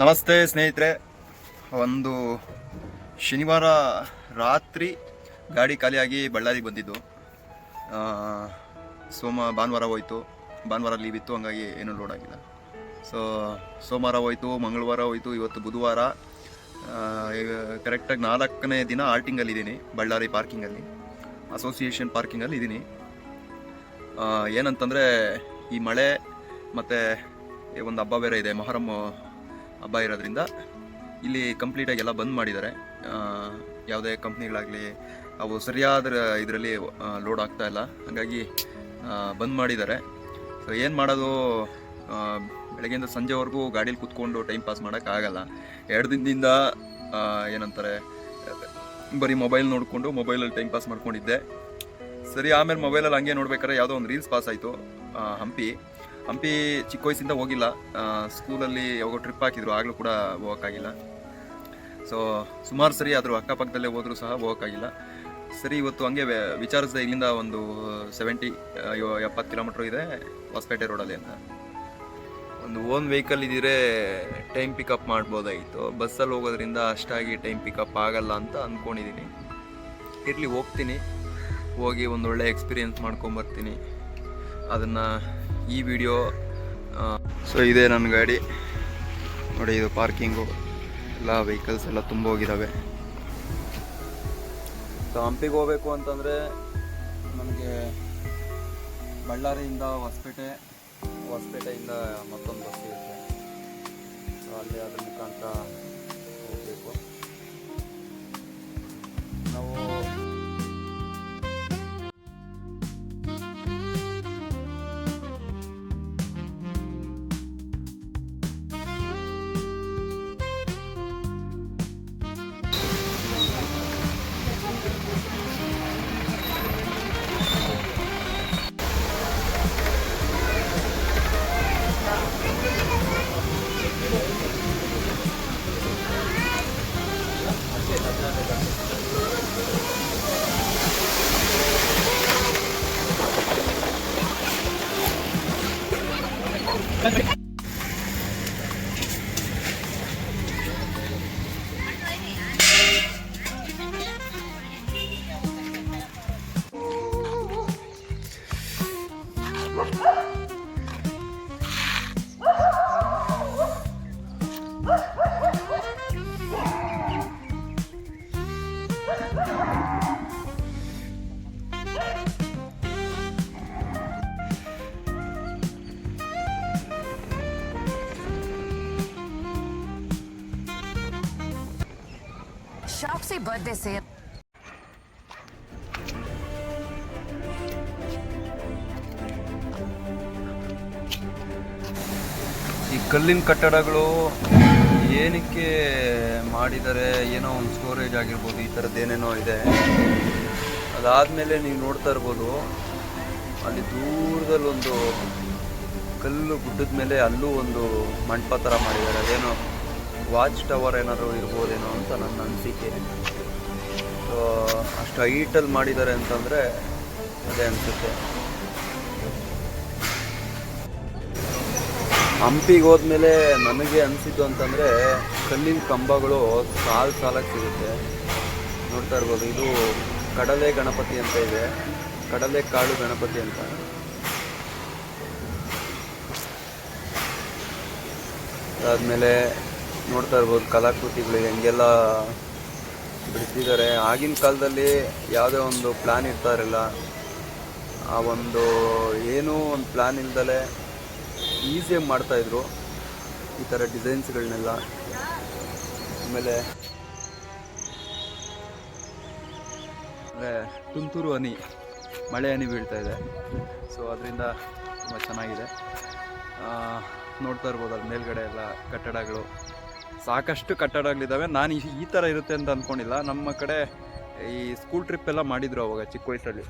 ನಮಸ್ತೆ ಸ್ನೇಹಿತರೆ. ಒಂದು ಶನಿವಾರ ರಾತ್ರಿ ಗಾಡಿ ಖಾಲಿಯಾಗಿ ಬಳ್ಳಾರಿಗೆ ಬಂದಿದ್ದು. ಸೋಮ ಭಾನುವಾರ ಹೋಯಿತು. ಭಾನುವಾರ ಲೀವ್ ಇತ್ತು, ಹಂಗಾಗಿ ಏನೂ ಲೋಡ್ ಆಗಿಲ್ಲ. ಸೊ ಸೋಮವಾರ ಹೋಯಿತು, ಮಂಗಳವಾರ ಹೋಯಿತು, ಇವತ್ತು ಬುಧವಾರ. ಕರೆಕ್ಟಾಗಿ ನಾಲ್ಕನೇ ದಿನ ಆಲ್ಟಿಂಗಲ್ಲಿ ಇದ್ದೀನಿ, ಬಳ್ಳಾರಿ ಪಾರ್ಕಿಂಗಲ್ಲಿ ಅಸೋಸಿಯೇಷನ್ ಪಾರ್ಕಿಂಗಲ್ಲಿ ಇದ್ದೀನಿ. ಏನಂತಂದರೆ, ಈ ಮಳೆ ಮತ್ತು ಒಂದು ಹಬ್ಬ ಬೇರೆ ಇದೆ, ಮೊಹರಂ ಹಬ್ಬ ಇರೋದ್ರಿಂದ ಇಲ್ಲಿ ಕಂಪ್ಲೀಟಾಗಿ ಎಲ್ಲ ಬಂದ್ ಮಾಡಿದ್ದಾರೆ. ಯಾವುದೇ ಕಂಪ್ನಿಗಳಾಗಲಿ, ಅವು ಸರಿಯಾದ ಇದರಲ್ಲಿ ಲೋಡ್ ಆಗ್ತಾ ಇಲ್ಲ. ಹಾಗಾಗಿ ಬಂದ್ ಮಾಡಿದ್ದಾರೆ. ಸೊ ಏನು ಮಾಡೋದು? ಬೆಳಗ್ಗೆಯಿಂದ ಸಂಜೆವರೆಗೂ ಗಾಡೀಲಿ ಕುತ್ಕೊಂಡು ಟೈಮ್ ಪಾಸ್ ಮಾಡೋಕ್ಕಾಗಲ್ಲ ಎರಡು ದಿನದಿಂದ ಏನಂತಾರೆ, ಬರೀ ಮೊಬೈಲ್ ನೋಡಿಕೊಂಡು ಮೊಬೈಲಲ್ಲಿ ಟೈಮ್ ಪಾಸ್ ಮಾಡ್ಕೊಂಡಿದ್ದೆ. ಸರಿ, ಆಮೇಲೆ ಮೊಬೈಲಲ್ಲಿ ಹಂಗೆ ನೋಡ್ಬೇಕಾದ್ರೆ ಯಾವುದೋ ಒಂದು ರೀಲ್ಸ್ ಪಾಸ್ ಆಯಿತು. ಹಂಪಿ. ಹಂಪಿ ಚಿಕ್ಕ ವಯಸ್ಸಿಂದ ಹೋಗಿಲ್ಲ. ಸ್ಕೂಲಲ್ಲಿ ಯಾವಾಗ ಟ್ರಿಪ್ ಹಾಕಿದ್ರು, ಆಗಲೂ ಕೂಡ ಹೋಗೋಕ್ಕಾಗಿಲ್ಲ ಸೊ ಸುಮಾರು ಸರಿ ಆದರೂ ಅಕ್ಕಪಕ್ಕದಲ್ಲೇ ಹೋದರೂ ಸಹ ಹೋಗೋಕ್ಕಾಗಿಲ್ಲ ಸರಿ, ಇವತ್ತು ಹಂಗೆ ವಿಚಾರಿಸಿದೆ ಇಲ್ಲಿಂದ ಒಂದು ಸೆವೆಂಟಿ ಎಪ್ಪತ್ತು ಕಿಲೋಮೀಟ್ರ್ ಇದೆ ಹೊಸಪೇಟೆ ರೋಡಲ್ಲಿ ಅಂತ. ಒಂದು ಓನ್ ವೆಹಿಕಲ್ ಇದ್ದರೆ ಟೈಮ್ ಪಿಕಪ್ ಮಾಡ್ಬೋದಾಗಿತ್ತು. ಬಸ್ಸಲ್ಲಿ ಹೋಗೋದ್ರಿಂದ ಅಷ್ಟಾಗಿ ಟೈಮ್ ಪಿಕಪ್ ಆಗಲ್ಲ ಅಂತ ಅಂದ್ಕೊಂಡಿದ್ದೀನಿ ಇರಲಿ, ಹೋಗ್ತೀನಿ. ಹೋಗಿ ಒಂದು ಒಳ್ಳೆ ಎಕ್ಸ್ಪೀರಿಯೆನ್ಸ್ ಮಾಡ್ಕೊಂಬರ್ತೀನಿ. ಅದನ್ನು ಈ ವಿಡಿಯೋ ಸೊ ಇದೆ ನನ್ನ ಗಾಡಿ. ನೋಡಿ, ಇದು ಪಾರ್ಕಿಂಗು. ಎಲ್ಲ ವೆಹಿಕಲ್ಸ್ ಎಲ್ಲ ತುಂಬ ಹೋಗಿದ್ದಾವೆ ಸೊ ಹಂಪಿಗೆ ಹೋಗ್ಬೇಕು ಅಂತಂದರೆ ನಮಗೆ ಬಳ್ಳಾರಿಯಿಂದ ಹೊಸಪೇಟೆ, ಹೊಸಪೇಟೆಯಿಂದ ಮತ್ತೊಂದು ಬಸ್ ಇರುತ್ತೆ. ಸೊ ಅಲ್ಲಿ ಅದ್ರ ಮುಖಾಂತರ ಹೋಗಬೇಕು. ನಾವು Shopsy Bud, they say ಕಲ್ಲಿನ ಕಟ್ಟಡಗಳು ಏನಕ್ಕೆ ಮಾಡಿದ್ದಾರೆ ಏನೋ ಒಂದು ಸ್ಟೋರೇಜ್ ಆಗಿರ್ಬೋದು, ಈ ಥರದ್ದು ಏನೇನೋ ಇದೆ. ಅದಾದಮೇಲೆ ನೀವು ನೋಡ್ತಾ ಇರ್ಬೋದು, ಅಲ್ಲಿ ದೂರದಲ್ಲಿ ಒಂದು ಕಲ್ಲು ಗುಡ್ಡದ ಮೇಲೆ ಅಲ್ಲೂ ಒಂದು ಮಂಟಪ ಥರ ಮಾಡಿದ್ದಾರೆ. ಅದೇನೋ ವಾಚ್ ಟವರ್ ಏನಾದರೂ ಇರ್ಬೋದೇನೋ ಅಂತ ನನ್ನ ಅನಿಸಿಕೆ. ಸೊ ಅಷ್ಟು ಹೈಟಲ್ಲಿ ಮಾಡಿದ್ದಾರೆ ಅಂತಂದರೆ ಅದೇ ಅನಿಸುತ್ತೆ. ಹಂಪಿಗೆ ಹೋದ್ಮೇಲೆ ನನಗೆ ಅನಿಸಿದ್ದು ಅಂತಂದರೆ ಕಲ್ಲಿನ ಕಂಬಗಳು ಸಾಲು ಸಾಲಾಗಿ ಸಿಗುತ್ತೆ. ನೋಡ್ತಾ ಇರ್ಬೋದು, ಇದು ಕಡಲೆ ಗಣಪತಿ ಅಂತ ಇದೆ. ಕಡಲೆ ಕಾಳು ಗಣಪತಿ ಅಂತ. ಅದಾದಮೇಲೆ ನೋಡ್ತಾ ಇರ್ಬೋದು, ಕಲಾಕೃತಿಗಳು ಹೆಂಗೆಲ್ಲ ಬಿಡಿಸಿದ್ದಾರೆ ಆಗಿನ ಕಾಲದಲ್ಲಿ ಯಾವುದೇ ಒಂದು ಪ್ಲ್ಯಾನ್ ಇರ್ತಾ ಇರಲಿಲ್ಲ. ಆ ಒಂದು ಏನೂ ಒಂದು ಪ್ಲ್ಯಾನ್ ಇಲ್ದಲೆ ಈಸಿಯಾಗಿ ಮಾಡ್ತಾಯಿದ್ರು ಈ ಥರ ಡಿಸೈನ್ಸ್ಗಳನ್ನೆಲ್ಲ. ಆಮೇಲೆ ಅಂದರೆ ತುಂತುರು ಹನಿ, ಮಳೆ ಹನಿ ಬೀಳ್ತಾ ಇದೆ. ಸೊ ಅದರಿಂದ ತುಂಬ ಚೆನ್ನಾಗಿದೆ. ನೋಡ್ತಾ ಇರ್ಬೋದು ಅಲ್ಲಿ ಮೇಲ್ಗಡೆ ಎಲ್ಲ ಕಟ್ಟಡಗಳು. ಸಾಕಷ್ಟು ಕಟ್ಟಡಗಳಿದ್ದಾವೆ ನಾನು ಈ- ಥರ ಇರುತ್ತೆ ಅಂತ ಅಂದ್ಕೊಂಡಿಲ್ಲ ನಮ್ಮ ಕಡೆ ಈ ಸ್ಕೂಲ್ ಟ್ರಿಪ್ ಎಲ್ಲ ಮಾಡಿದ್ರು ಅವಾಗ ಚಿಕ್ಕ ವಯಸ್ಸಲ್ಲಿ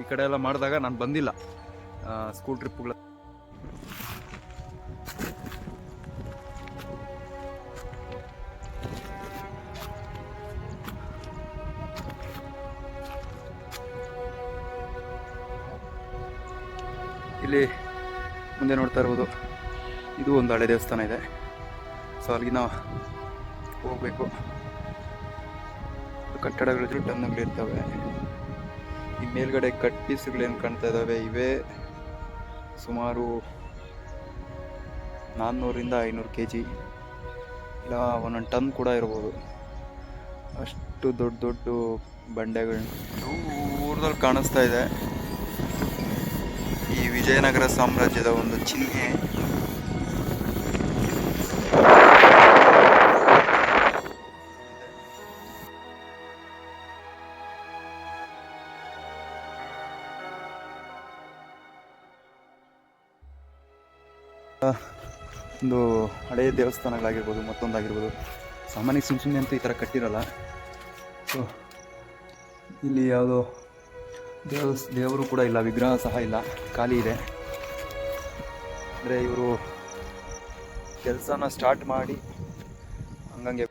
ಈ ಕಡೆ ಎಲ್ಲ ಮಾಡಿದಾಗ ನಾನು ಬಂದಿಲ್ಲ. ಸ್ಕೂಲ್ ಟ್ರಿಪ್ಗಳು ನೋಡ್ತಾ ಇರ್ಬೋದು. ಇದು ಒಂದು ಹಳೆ ದೇವಸ್ಥಾನ ಇದೆ. ಸೊ ಅಲ್ಲಿಗೆ ನಾವು ಹೋಗಬೇಕು. ಕಟ್ಟಡಗಳು ಟನ್ನುಗಳು ಇರ್ತವೆ. ಈ ಮೇಲ್ಗಡೆ ಕಟ್ಟಿಸುಗಳೇನು ಕಾಣ್ತಾ ಇದ್ದಾವೆ ಇವೇ ಸುಮಾರು ನಾನ್ನೂರಿಂದ ಐನೂರು ಕೆ ಜಿ ಇಲ್ಲ, ಒಂದೊಂದು ಟನ್ ಕೂಡ ಇರ್ಬೋದು. ಅಷ್ಟು ದೊಡ್ಡ ದೊಡ್ಡ ಬಂಡೆಗಳು ದೂರದಲ್ಲಿ ಕಾಣಿಸ್ತಾ ಇದೆ. ಈ ವಿಜಯನಗರ ಸಾಮ್ರಾಜ್ಯದ ಒಂದು ಚಿಹ್ನೆ. ಒಂದು ಹಳೆಯ ದೇವಸ್ಥಾನಗಳಾಗಿರ್ಬೋದು, ಮತ್ತೊಂದಾಗಿರ್ಬೋದು. ಸಾಮಾನ್ಯ ಸುಮ್ಮ ಸುಮ್ಮನೆ ಅಂತೂ ಈ ಥರ ಕಟ್ಟಿರಲ್ಲ. ಸೊ ಇಲ್ಲಿ ಯಾವುದೋ ದೇವಸ್ ದೇವರು ಕೂಡ ಇಲ್ಲ, ವಿಗ್ರಹ ಸಹ ಇಲ್ಲ, ಖಾಲಿ ಇದೆ. ಅಂದರೆ ಇವರು ಕೆಲಸನ ಸ್ಟಾರ್ಟ್ ಮಾಡಿ ಹಂಗಂಗೆ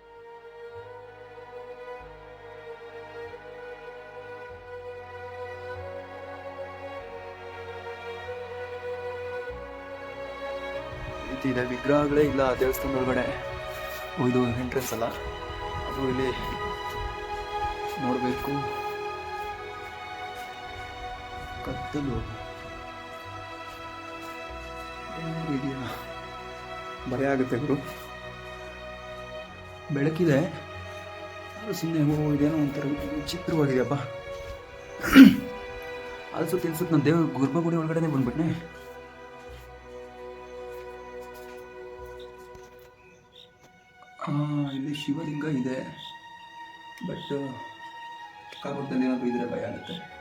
ಇದೆ. ವಿಗ್ರಹಗಳೇ ಇಲ್ಲ ದೇವಸ್ಥಾನದ ಒಳಗಡೆ. ಇದು ಎಂಟ್ರೆನ್ಸ್ ಅಲ್ಲ. ಅದು ಇಲ್ಲಿ ನೋಡಬೇಕು. ಕತ್ತಲು. ಇದೆಯಾ? ಭಯ ಆಗುತ್ತೆ ಗುರು. ಬೆಳಕಿದೆ. ಸುಮ್ಮನೆ ಇದೇನೋ ಒಂಥರ ವಿಚಿತ್ರವಾಗಿದೆಯಪ್ಪ. ಅದು ಸುತ್ತ ಇನ್ಸುತ್ತ ನಾನು ದೇವ್ರ ಗರ್ಭಗುಡಿ ಒಳಗಡೆನೆ ಬಂದ್ಬಿಟ್ನೆ. ಇಲ್ಲಿ ಶಿವಲಿಂಗ ಇದೆ. ಬಟ್ ಕಾಪುರದಲ್ಲಿ ಏನಾದರೂ ಇದ್ರೆ ಭಯ ಆಗುತ್ತೆ.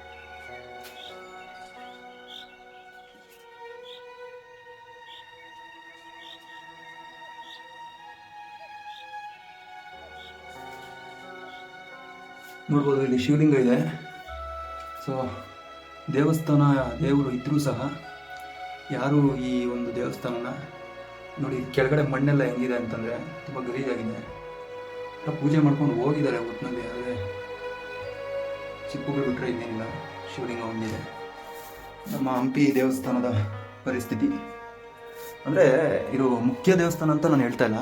ನೋಡ್ಬೋದು, ಇಲ್ಲಿ ಶಿವಲಿಂಗ ಇದೆ. ಸೊ ದೇವಸ್ಥಾನ ದೇವರು ಇದ್ರೂ ಸಹ ಯಾರು ಈ ಒಂದು ದೇವಸ್ಥಾನನ ನೋಡಿ, ಕೆಳಗಡೆ ಮಣ್ಣೆಲ್ಲ ಹೆಂಗಿದೆ ಅಂತಂದರೆ ತುಂಬ ಗಲೀಜಾಗಿದೆ. ಪೂಜೆ ಮಾಡ್ಕೊಂಡು ಹೋಗಿದ್ದಾರೆ ಒಟ್ಟಿನಲ್ಲಿ ಆದರೆ ಚಿಕ್ಕಗಳು ಬಿಟ್ಟರೆ ಇನ್ನೇನಿಲ್ಲ. ಶಿವಲಿಂಗ ಒಂದಿದೆ. ನಮ್ಮ ಹಂಪಿ ದೇವಸ್ಥಾನದ ಪರಿಸ್ಥಿತಿ. ಅಂದರೆ, ಇದು ಮುಖ್ಯ ದೇವಸ್ಥಾನ ಅಂತ ನಾನು ಹೇಳ್ತಾ ಇಲ್ಲ.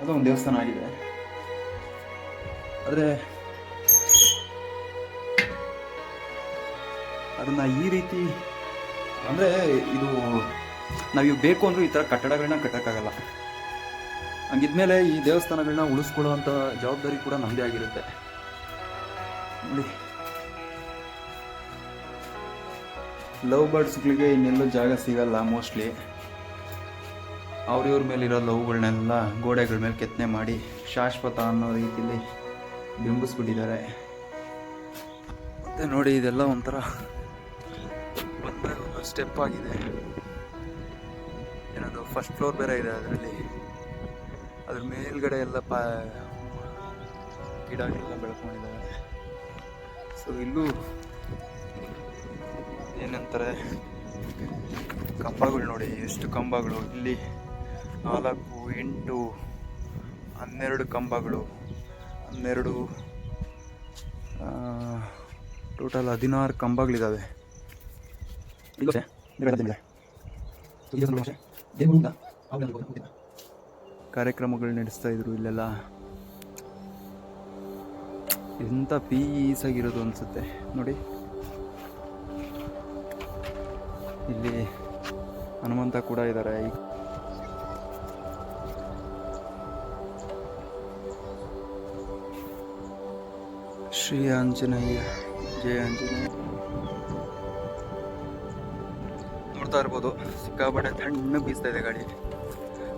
ಅದೊಂದು ದೇವಸ್ಥಾನ ಆಗಿದೆ. ಆದರೆ ಅದನ್ನು ಈ ರೀತಿ ಅಂದರೆ ಇದು ನಾವೀಗ ಬೇಕು ಅಂದರೂ ಈ ಥರ ಕಟ್ಟಡಗಳನ್ನ ಕಟ್ಟೋಕ್ಕಾಗಲ್ಲ. ಹಂಗಿದ್ಮೇಲೆ ಈ ದೇವಸ್ಥಾನಗಳನ್ನ ಉಳಿಸ್ಕೊಳ್ಳುವಂಥ ಜವಾಬ್ದಾರಿ ಕೂಡ ನಮ್ಮದೇ ಆಗಿರುತ್ತೆ. ನೋಡಿ. ಲವ್ ಬರ್ಡ್ಸ್ಗಳಿಗೆ ಇನ್ನೆಲ್ಲೂ ಜಾಗ ಸಿಗಲ್ಲ ಮೋಸ್ಟ್ಲಿ. ಅವ್ರಿವ್ರ ಮೇಲಿರೋ ಲವ್ಗಳನ್ನೆಲ್ಲ ಗೋಡೆಗಳ ಮೇಲೆ ಕೆತ್ತನೆ ಮಾಡಿ ಶಾಶ್ವತ ಅನ್ನೋ ರೀತಿಯಲ್ಲಿ ಬಿಂಬಿಸ್ಬಿಟ್ಟಿದ್ದಾರೆ. ಮತ್ತು ನೋಡಿ ಇದೆಲ್ಲ ಒಂಥರ ಸ್ಟೆಪ್ ಆಗಿದೆ. ಏನದು ಫಸ್ಟ್ ಫ್ಲೋರ್ ಬೇರೆ ಇದೆ ಅದರಲ್ಲಿ. ಅದ್ರ ಮೇಲ್ಗಡೆ ಎಲ್ಲ ಪ ಎಲ್ಲ ಬೆಳ್ಕೊಂಡಿದ್ದಾರೆ ಸೊ ಇಲ್ಲೂ ಏನಂತಾರೆ, ಕಂಬಗಳು ನೋಡಿ, ಎಷ್ಟು ಕಂಬಗಳು. ಇಲ್ಲಿ ನಾಲ್ಕು, ಎಂಟು, ಹನ್ನೆರಡು ಕಂಬಗಳು. ಹನ್ನೆರಡು ಟೋಟಲ್ ಹದಿನಾರು ಕಂಬಗಳಿದ್ದಾವೆ ಕಾರ್ಯಕ್ರಮಗಳು ನಡೆಸ್ತಾ ಇದ್ರು ಇಲ್ಲೆಲ್ಲ. ಎಂತ ಪೀಸ್ ಆಗಿರೋದು ಅನ್ಸುತ್ತೆ. ನೋಡಿ. ಇಲ್ಲಿ ಹನುಮಂತ ಕೂಡ ಇದ್ದಾರೆ ಶ್ರೀ ಆಂಜನೇಯ. ಜಯ ಆಂಜನೇಯ. ನೋಡ್ತಾ ಇರ್ಬೋದು. ಸಿಕ್ಕಾಪಟ್ಟೆ ತಣ್ಣಗೆ ಬೀಸ್ತಾ ಇದೆ ಗಾಳಿ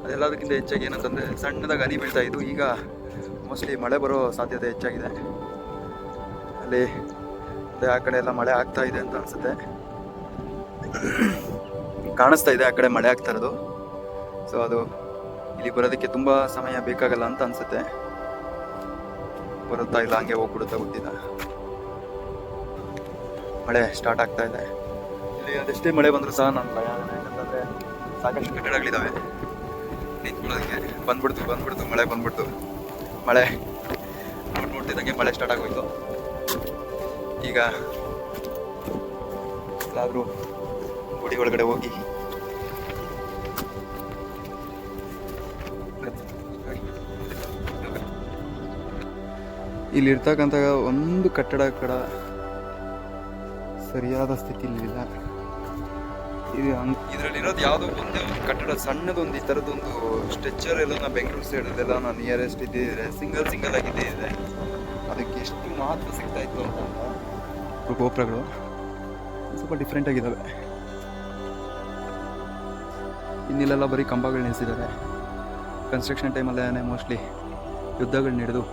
ಅದೆಲ್ಲದಕ್ಕಿಂತ ಹೆಚ್ಚಾಗಿ ಏನಂತಂದರೆ ಸಣ್ಣದಾಗಿ ಹನಿ ಬೀಳ್ತಾ ಇದ್ದು ಈಗ ಮೋಸ್ಟ್ಲಿ ಮಳೆ ಬರೋ ಸಾಧ್ಯತೆ ಹೆಚ್ಚಾಗಿದೆ. ಅಲ್ಲಿ ಅದೇ ಆ ಕಡೆ ಎಲ್ಲ ಮಳೆ ಆಗ್ತಾ ಇದೆ ಅಂತ ಅನಿಸುತ್ತೆ. ಕಾಣಿಸ್ತಾ ಇದೆ ಆ ಕಡೆ ಮಳೆ ಆಗ್ತಾ ಇರೋದು. ಸೊ ಅದು ಇಲ್ಲಿ ಬರೋದಕ್ಕೆ ತುಂಬ ಸಮಯ ಬೇಕಾಗಲ್ಲ ಅಂತ ಅನಿಸುತ್ತೆ. ಬರುತ್ತಾ ಇಲ್ಲ, ಹಂಗೆ ಹೋಗ್ಬಿಡುತ್ತಾ ಗೊತ್ತಿಲ್ಲ ಮಳೆ ಸ್ಟಾರ್ಟ್ ಆಗ್ತಾ ಇದೆ. ಅಲ್ಲಿ ಅದೆಷ್ಟೇ ಮಳೆ ಬಂದರೂ ಸಹ ನಾನು ಭಯ ಆಗಲ್ಲ ಸಾಕಷ್ಟು ಕಟ್ಟಡಗಳಿದ್ದಾವೆ ನಿಂತ್ಕೊಳ್ಳೋದಕ್ಕೆ ಬಂದ್ಬಿಡ್ತು ಬಂದ್ಬಿಡ್ತು, ಮಳೆ ಬಂದ್ಬಿಡ್ತು. ಮಳೆ. ನೋಡಿ, ನೋಡ್ತಿದ್ದಂಗೆ ಮಳೆ ಸ್ಟಾರ್ಟ್ ಆಗೋಯ್ತು. ಈಗ ಎಲ್ಲಾದರೂ ಗುಡಿ ಒಳಗಡೆ ಹೋಗಿ. ಇಲ್ಲಿರ್ತಕ್ಕಂಥ ಒಂದು ಕಟ್ಟಡ ಕಡ ಸರಿಯಾದ ಸ್ಥಿತಿಲಿಲ್ಲ ಇದು ಇದರಲ್ಲಿರೋದು ಯಾವುದೋ ಒಂದೇ ಕಟ್ಟಡ, ಸಣ್ಣದೊಂದು, ಈ ಥರದೊಂದು ಸ್ಟ್ರೆಚರ್ ಎಲ್ಲ ನಾ ಬೆಂಗಳೂರು ಸೈಡಲ್ಲೆಲ್ಲ ನಾನು ನಿಯರೆಸ್ಟ್ ಇದ್ದಿದ್ರೆ ಸಿಂಗಲ್ ಸಿಂಗಲ್ ಆಗಿದ್ದೇ ಇದೆ. ಅದಕ್ಕೆ ಎಷ್ಟು ಮಹತ್ವ ಸಿಗ್ತಾ ಇತ್ತು ಅಂತ ಗೋಪುರಗಳು ಸ್ವಲ್ಪ ಡಿಫ್ರೆಂಟ್ ಆಗಿದ್ದಾವೆ ಇನ್ನಿಲ್ಲೆಲ್ಲ ಬರೀ ಕಂಬಗಳು ನಿಲ್ಲಿಸಿದ್ದಾರೆ ಕನ್ಸ್ಟ್ರಕ್ಷನ್ ಟೈಮಲ್ಲೇ ಮೋಸ್ಟ್ಲಿ ಯುದ್ಧಗಳು ನಡೆದು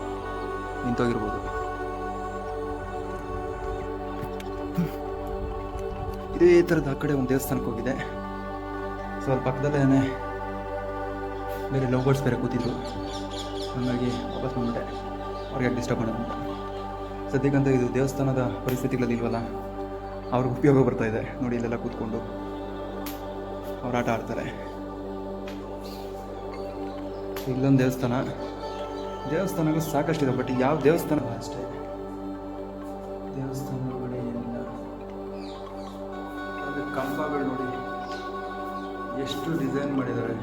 ನಿಂತೋಗಿರ್ಬೋದು. ಇದೇ ಥರದ ಆ ಕಡೆ ಒಂದು ದೇವಸ್ಥಾನಕ್ಕೆ ಹೋಗಿದೆ. ಸೊ ಅಲ್ಲಿ ಪಕ್ಕದಲ್ಲೇ ಬೇರೆ ಲವ್ ಬರ್ಡ್ಸ್ ಬೇರೆ ಕೂತಿದ್ರು. ಹಾಗಾಗಿ ವಾಪಸ್ ಬಂದ್ಬಿಟ್ಟೆ. ಅವ್ರಿಗೆ ಡಿಸ್ಟರ್ಬ್ ಮಾಡೋದು ಸದ್ಯಕ್ಕಂತ ಇದು ದೇವಸ್ಥಾನದ ಪರಿಸ್ಥಿತಿಗಳಲ್ಲಿಲ್ವಲ್ಲ ಅವ್ರಿಗೆ ಉಪಯೋಗ ಬರ್ತಾ ಇದೆ. ನೋಡಿ ಇಲ್ಲೆಲ್ಲ ಕೂತ್ಕೊಂಡು ಅವ್ರು ಆಟ ಆಡ್ತಾರೆ. ಇಲ್ಲೊಂದು ದೇವಸ್ಥಾನ. ದೇವಸ್ಥಾನಗಳು ಸಾಕಷ್ಟಿದೆ ಬಟ್ ಯಾವ ದೇವಸ್ಥಾನ ಅಷ್ಟೇ. ಎಷ್ಟು ಡಿಸೈನ್ ಮಾಡಿದ್ದಾರೆ.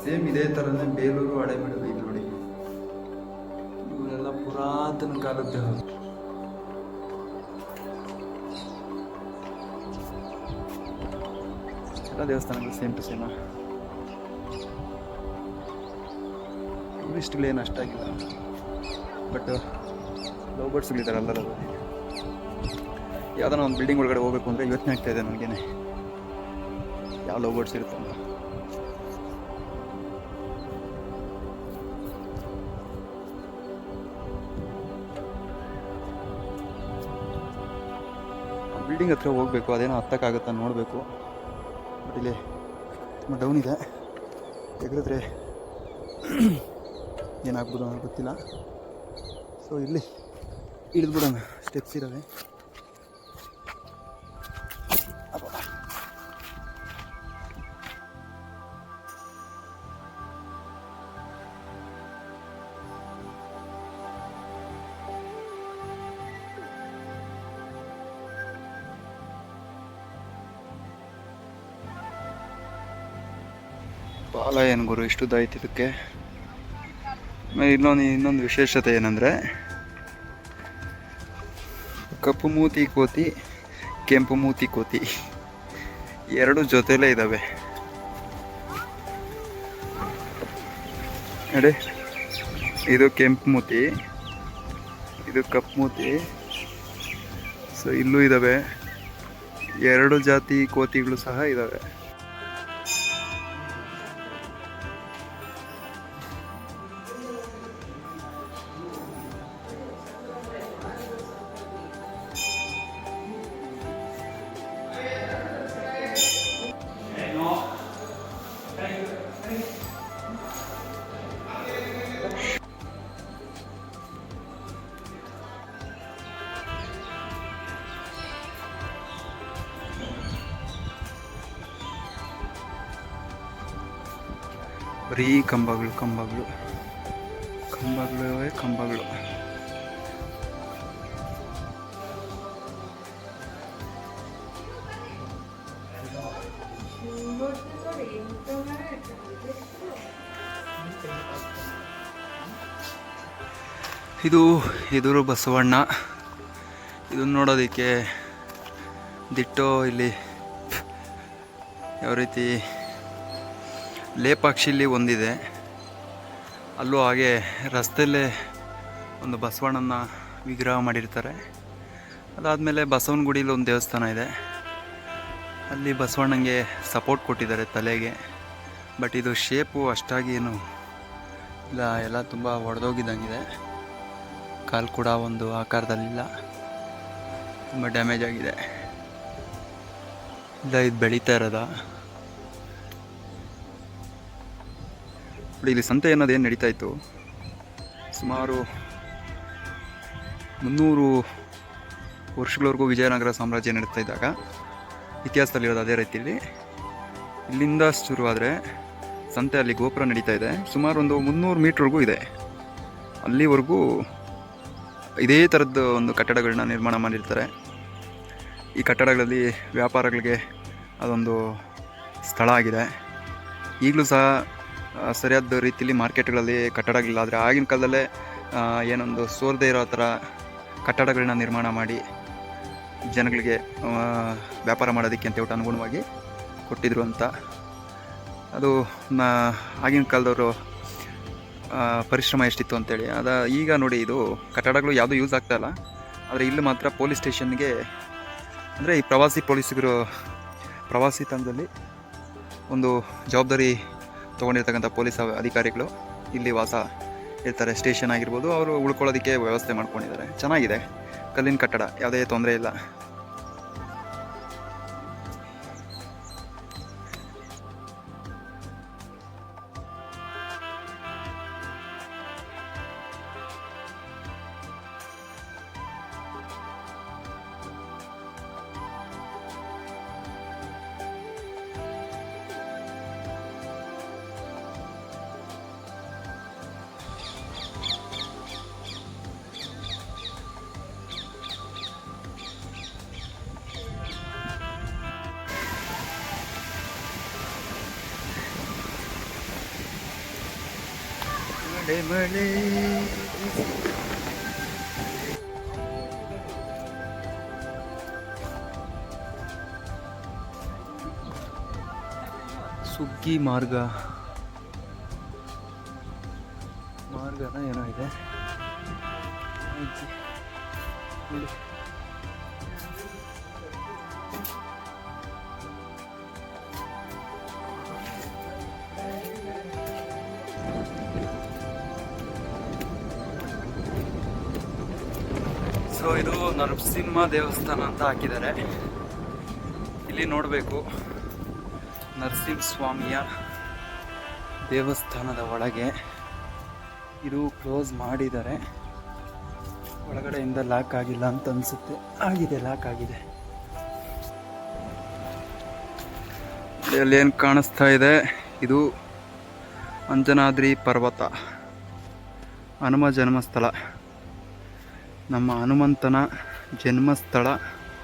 ಸೇಮ್ ಇದೇ ಥರನೇ ಬೇಲೂರು ಹಳೆಬೀಡು ಇದು ನೋಡಿ. ಇವರೆಲ್ಲ ಪುರಾತನ ಕಾಲದ್ದು. ಎಲ್ಲ ದೇವಸ್ಥಾನಗಳು ಸೇಮ್ ಟು ಸೇಮ ಟೂರಿಸ್ಟ್ಗಳೇನು ಅಷ್ಟಾಗಿಲ್ಲ ಬಟ್ ಲವ್ ಬರ್ಡ್ಸ್ಗಳಿದ್ದಾರೆ ಅಲ್ಲರೂ ಯಾವ್ದಾನ ಒಂದು ಬಿಲ್ಡಿಂಗ್ ಒಳಗಡೆ ಹೋಗಬೇಕು ಅಂದರೆ ಯೋಚನೆ ಆಗ್ತಾಯಿದೆ ನನಗೇನೆ. ಯಾವ ಲವ್ ಬರ್ಡ್ಸ್ ಇರುತ್ತೆ ಅಂತ. ಬಿಲ್ಡಿಂಗ್ ಹತ್ರ ಹೋಗಬೇಕು, ಅದೇನೋ ಹತ್ತಕ್ಕಾಗುತ್ತ ನೋಡಬೇಕು. ಬಟ್ ಇಲ್ಲಿ ತುಂಬ ಡೌನ್ ಇದೆ. ತೆಗೆದ್ರೆ ಏನಾಗ್ಬೋದು ಅನ್ನೋದು ಗೊತ್ತಿಲ್ಲ. ಸೊ ಇಲ್ಲಿ ಇಳಿದ್ಬಿಡೋಣ ಸ್ಟೆಪ್ಸ್ ಇದ್ದಾವೆ ಇಷ್ಟು ದೈತ್ ಇದಕ್ಕೆ. ಇನ್ನೊಂದು ಇನ್ನೊಂದು ವಿಶೇಷತೆ ಏನಂದರೆ, ಕಪ್ಪು ಮೂತಿ ಕೋತಿ, ಕೆಂಪು ಮೂತಿ ಕೋತಿ. ಎರಡು ಜೊತೆಲೇ ಇದ್ದಾವೆ ನೋಡಿ, ಇದು ಕೆಂಪು ಮೂತಿ, ಇದು ಕಪ್ಪು ಮೂತಿ. ಸೊ ಇಲ್ಲೂ ಇದ್ದಾವೆ ಎರಡು ಜಾತಿ ಕೋತಿಗಳು ಸಹ ಇದ್ದಾವೆ ಬರೀ ಕಂಬಗಳು ಕಂಬಗಳು. ಕಂಬಗಳು ಕಂಬಗಳು. ಇದು ಎದುರು ಬಸವಣ್ಣ. ಇದನ್ನ ನೋಡೋದಕ್ಕೆ ದಿಟ್ಟೋ ಇಲ್ಲಿ ಯಾವ ರೀತಿ ಲೇಪಾಕ್ಷಿಲಿ ಒಂದಿದೆ. ಅಲ್ಲೂ ಹಾಗೆ ರಸ್ತೆಯಲ್ಲೇ ಒಂದು ಬಸವಣ್ಣನ ವಿಗ್ರಹ ಮಾಡಿರ್ತಾರೆ. ಅದಾದಮೇಲೆ ಬಸವನ ಗುಡಿಲಿ ಒಂದು ದೇವಸ್ಥಾನ ಇದೆ. ಅಲ್ಲಿ ಬಸವಣ್ಣಂಗೆ ಸಪೋರ್ಟ್ ಕೊಟ್ಟಿದ್ದಾರೆ ತಲೆಗೆ. ಬಟ್ ಇದು ಶೇಪು ಅಷ್ಟಾಗಿ ಏನು ಇಲ್ಲ, ಎಲ್ಲ ತುಂಬ ಒಡೆದೋಗಿದ್ದಂಗಿದೆ. ಕಾಲು ಕೂಡ ಒಂದು ಆಕಾರದಲ್ಲಿಲ್ಲ. ತುಂಬ ಡ್ಯಾಮೇಜ್ ಆಗಿದೆ. ಇಲ್ಲ, ಇದು ಬೆಳೀತಾ ಇರೋದ? ನೋಡಿ ಇಲ್ಲಿ ಸಂತೆ ಅನ್ನೋದು ಏನು ನಡೀತಾ ಇತ್ತು? ಸುಮಾರು ಮುನ್ನೂರು ವರ್ಷಗಳವರೆಗೂ ವಿಜಯನಗರ ಸಾಮ್ರಾಜ್ಯ ನಡೀತಾ ಇದ್ದಾಗ ಇತಿಹಾಸದಲ್ಲಿರೋದು ಅದೇ ರೀತಿಯಲ್ಲಿ. ಇಲ್ಲಿಂದ ಶುರುವಾದರೆ ಸಂತೆ ಅಲ್ಲಿ ಗೋಪುರ ನಡೀತಾ ಇದೆ. ಸುಮಾರು ಒಂದು ಮುನ್ನೂರು ಮೀಟ್ರ್ವರೆಗೂ ಇದೆ. ಅಲ್ಲಿವರೆಗೂ ಇದೇ ಥರದ್ದು ಒಂದು ಕಟ್ಟಡಗಳನ್ನ ನಿರ್ಮಾಣ ಮಾಡಿರ್ತಾರೆ. ಈ ಕಟ್ಟಡಗಳಲ್ಲಿ ವ್ಯಾಪಾರಗಳಿಗೆ ಅದೊಂದು ಸ್ಥಳ ಆಗಿದೆ. ಈಗಲೂ ಸಹ ಸರಿಯಾದ ರೀತಿಯಲ್ಲಿ ಮಾರ್ಕೆಟ್ಗಳಲ್ಲಿ ಕಟ್ಟಡಗಳಿಲ್ಲ ಆದರೆ ಆಗಿನ ಕಾಲದಲ್ಲೇ ಏನೊಂದು ಸೋರದೇ ಇರೋ ಥರ ಕಟ್ಟಡಗಳನ್ನ ನಿರ್ಮಾಣ ಮಾಡಿ ಜನಗಳಿಗೆ ವ್ಯಾಪಾರ ಮಾಡೋದಕ್ಕೆ ಅಂತ ಅನುಗುಣವಾಗಿ ಕೊಟ್ಟಿದ್ರು ಅಂತ. ಅದು ಆಗಿನ ಕಾಲದವರು ಪರಿಶ್ರಮ ಎಷ್ಟಿತ್ತು ಅಂತೇಳಿ. ಅದ, ಈಗ ನೋಡಿ ಇದು ಕಟ್ಟಡಗಳು ಯಾವುದೂ ಯೂಸ್ ಆಗ್ತಾ ಇಲ್ಲ. ಆದರೆ ಇಲ್ಲಿ ಮಾತ್ರ ಪೊಲೀಸ್ ಸ್ಟೇಷನ್ಗೆ ಅಂದರೆ ಈ ಪ್ರವಾಸಿ ಪೊಲೀಸಿಗರು ಪ್ರವಾಸಿ ತಂಡದಲ್ಲಿ ಒಂದು ಜವಾಬ್ದಾರಿ ತೊಗೊಂಡಿರ್ತಕ್ಕಂಥ ಪೊಲೀಸ್ ಅಧಿಕಾರಿಗಳು ಇಲ್ಲಿ ವಾಸ ಇರ್ತಾರೆ, ಸ್ಟೇಷನ್ ಆಗಿರ್ಬೋದು, ಅವರು ಉಳ್ಕೊಳ್ಳೋದಕ್ಕೆ ವ್ಯವಸ್ಥೆ ಮಾಡ್ಕೊಂಡಿದ್ದಾರೆ. ಚೆನ್ನಾಗಿದೆ. ಕಲ್ಲಿನ ಕಟ್ಟಡ, ಯಾವುದೇ ತೊಂದರೆ ಇಲ್ಲ. ಮಳೆ ಸುಗ್ಗಿ ಮಾರ್ಗ. ಮಾರ್ಗನ ಏನೋ ಇದೆ. ನರಸಿಂಹ ದೇವಸ್ಥಾನ ಅಂತ ಹಾಕಿದ್ದಾರೆ. ಇಲ್ಲಿ ನೋಡಬೇಕು ನರಸಿಂಹ ಸ್ವಾಮಿಯ ದೇವಸ್ಥಾನದ ಒಳಗೆ ಇದು ಕ್ಲೋಸ್ ಮಾಡಿದ್ದಾರೆ. ಒಳಗಡೆಯಿಂದ ಲಾಕ್ ಆಗಿಲ್ಲ ಅಂತ ಅನಿಸುತ್ತೆ. ಆಗಿದೆ, ಲಾಕ್ ಆಗಿದೆ. ಅಲ್ಲಿ ಏನು ಕಾಣಿಸ್ತಾ ಇದೆ? ಇದು ಅಂಜನಾದ್ರಿ ಪರ್ವತ. ಹನುಮ ಜನ್ಮಸ್ಥಳ. ನಮ್ಮ ಹನುಮಂತನ ಜನ್ಮಸ್ಥಳ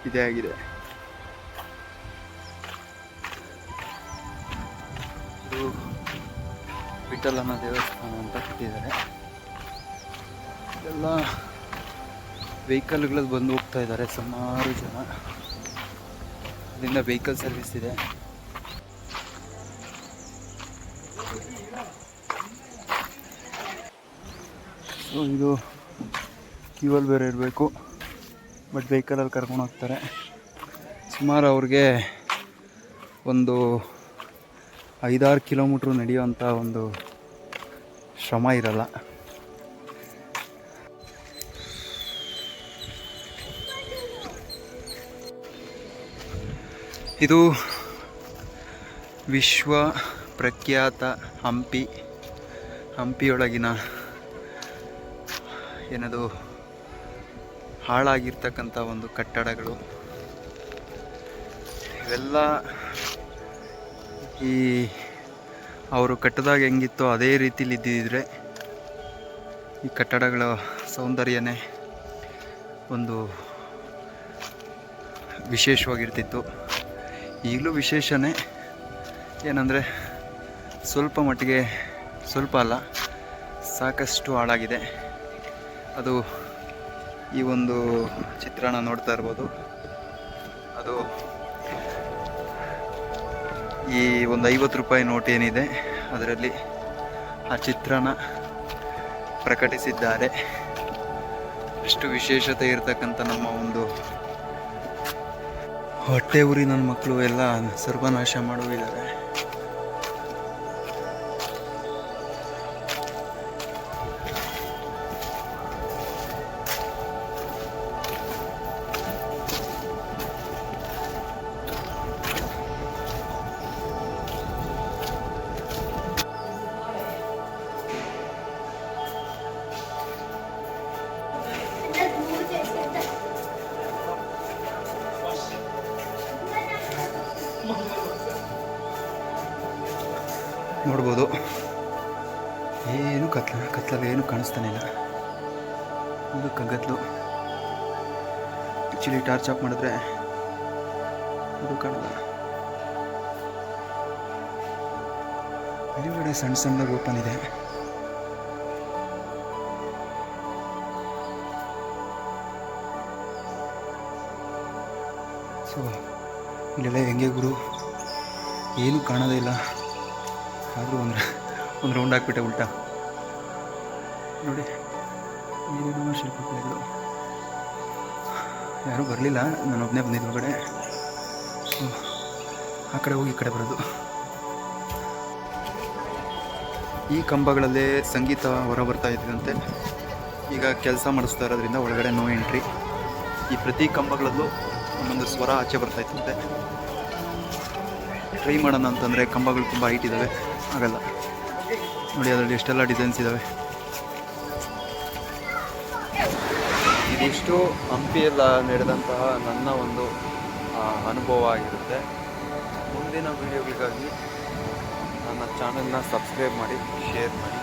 ಇದೇ ಆಗಿದೆ. ಇದು ವಿಠಲನ ದೇವಸ್ಥಾನ ಅಂತ ಕಟ್ಟಿದ್ದಾರೆ. ಎಲ್ಲ ವೆಹಿಕಲ್ಗಳಲ್ಲಿ ಬಂದು ಹೋಗ್ತಾ ಇದ್ದಾರೆ, ಸುಮಾರು ಜನ. ಅಲ್ಲಿಂದ ವೆಹಿಕಲ್ ಸರ್ವಿಸ್ ಇದೆ. ಸೊ ಇದು ಕ್ಯೂವಲ್ಲಿ ಬೇರೆ ಇರಬೇಕು. ಬಟ್ ವೆಹಿಕಲಲ್ಲಿ ಕರ್ಕೊಂಡು ಹೋಗ್ತಾರೆ. ಸುಮಾರು ಅವ್ರಿಗೆ ಒಂದು ಐದಾರು ಕಿಲೋಮೀಟ್ರ್ ನಡೆಯುವಂಥ ಒಂದು ಶ್ರಮ ಇರಲ್ಲ. ಇದು ವಿಶ್ವ ಪ್ರಖ್ಯಾತ ಹಂಪಿ. ಹಂಪಿಯೊಳಗಿನ ಏನದು ಹಾಳಾಗಿರ್ತಕ್ಕಂಥ ಒಂದು ಕಟ್ಟಡಗಳು. ಇವೆಲ್ಲ ಈ ಅವರು ಕಟ್ಟದಾಗ ಹೆಂಗಿತ್ತೋ ಅದೇ ರೀತಿಲಿ ಇದ್ದಿದ್ರೆ ಈ ಕಟ್ಟಡಗಳ ಸೌಂದರ್ಯನೇ ಒಂದು ವಿಶೇಷವಾಗಿರ್ತಿತ್ತು. ಈಗಲೂ ವಿಶೇಷನೇ ಏನಂದರೆ ಸ್ವಲ್ಪ ಮಟ್ಟಿಗೆ ಸ್ವಲ್ಪ ಅಲ್ಲ, ಸಾಕಷ್ಟು ಹಾಳಾಗಿದೆ. ಅದು ಈ ಒಂದು ಚಿತ್ರಣ ನೋಡ್ತಾ ಇರ್ಬೋದು. ಅದು ಈ ಒಂದು ಐವತ್ತು ರೂಪಾಯಿ ನೋಟ್ ಏನಿದೆ, ಅದರಲ್ಲಿ ಆ ಚಿತ್ರಣ ಪ್ರಕಟಿಸಿದ್ದಾರೆ. ಅಷ್ಟು ವಿಶೇಷತೆ ಇರತಕ್ಕಂಥ ನಮ್ಮ ಒಂದು ಹೊಟ್ಟೆ ಉರಿ ನನ್ನ ಮಕ್ಕಳು ಎಲ್ಲ ಸರ್ವನಾಶ ಮಾಡುವಿದ್ದಾರೆ ಇದು ಕಗ್ಗತ್ತಲು ಆ್ಯಕ್ಚುಲಿ ಟಾರ್ಚ್ ಆಫ್ ಮಾಡಿದ್ರೆ ಅದು ಕಾಣಲ್ಲ. ಎದುರುಗಡೆ ಸಣ್ಣ ಸಣ್ಣದಾಗಿ ಓಪನ್ ಇದೆ. ಸೊ, ಇಲ್ಲೆಲ್ಲ ಹೆಂಗೆ ಗುರು? ಏನೂ ಕಾಣೋದೇ ಇಲ್ಲ. ಆದರೂ ಒಂದು ಒಂದು ರೌಂಡ್ ಹಾಕ್ಬಿಟ್ಟೆ ಉಲ್ಟಾ. ನೋಡಿ. ಏನೇನೋ ಶಿಲ್ಪಕಲೆಗಳು ಯಾರೂ ಬರಲಿಲ್ಲ. ನಾನು ಒಬ್ಬನೇ ಬಂದಿದ್ದು ಒಳಗಡೆ. ಸೊ ಆ ಕಡೆ ಹೋಗಿ ಈ ಕಡೆ ಬರೋದು. ಈ ಕಂಬಗಳಲ್ಲೇ ಸಂಗೀತ ಹೊರ ಬರ್ತಾ ಇದ್ದಂತೆ. ಈಗ ಕೆಲಸ ಮಾಡಿಸ್ತಾ ಇರೋದ್ರಿಂದ ಒಳಗಡೆ ನೋ ಎಂಟ್ರಿ ಈ ಪ್ರತಿ ಕಂಬಗಳಲ್ಲೂ ಒಂದೊಂದು ಸ್ವರ ಆಚೆ ಬರ್ತಾ ಇತ್ತಂತೆ ಟ್ರೈ ಮಾಡೋಣ ಅಂತಂದರೆ ಕಂಬಗಳು ತುಂಬ ಹೈಟ್ ಇದ್ದಾವೆ ಆಗಲ್ಲ. ನೋಡಿ ಅದರಲ್ಲಿ ಎಷ್ಟೆಲ್ಲ ಡಿಸೈನ್ಸ್ ಇದ್ದಾವೆ ಇದಿಷ್ಟು ಹಂಪಿಯಲ್ಲಿ ನಡೆದಂತಹ ನನ್ನ ಒಂದು ಅನುಭವ ಆಗಿರುತ್ತೆ. ಮುಂದಿನ ವೀಡಿಯೋಗಳಿಗಾಗಿ ನನ್ನ ಚಾನಲ್ನ ಸಬ್ಸ್ಕ್ರೈಬ್ ಮಾಡಿ ಶೇರ್ ಮಾಡಿ.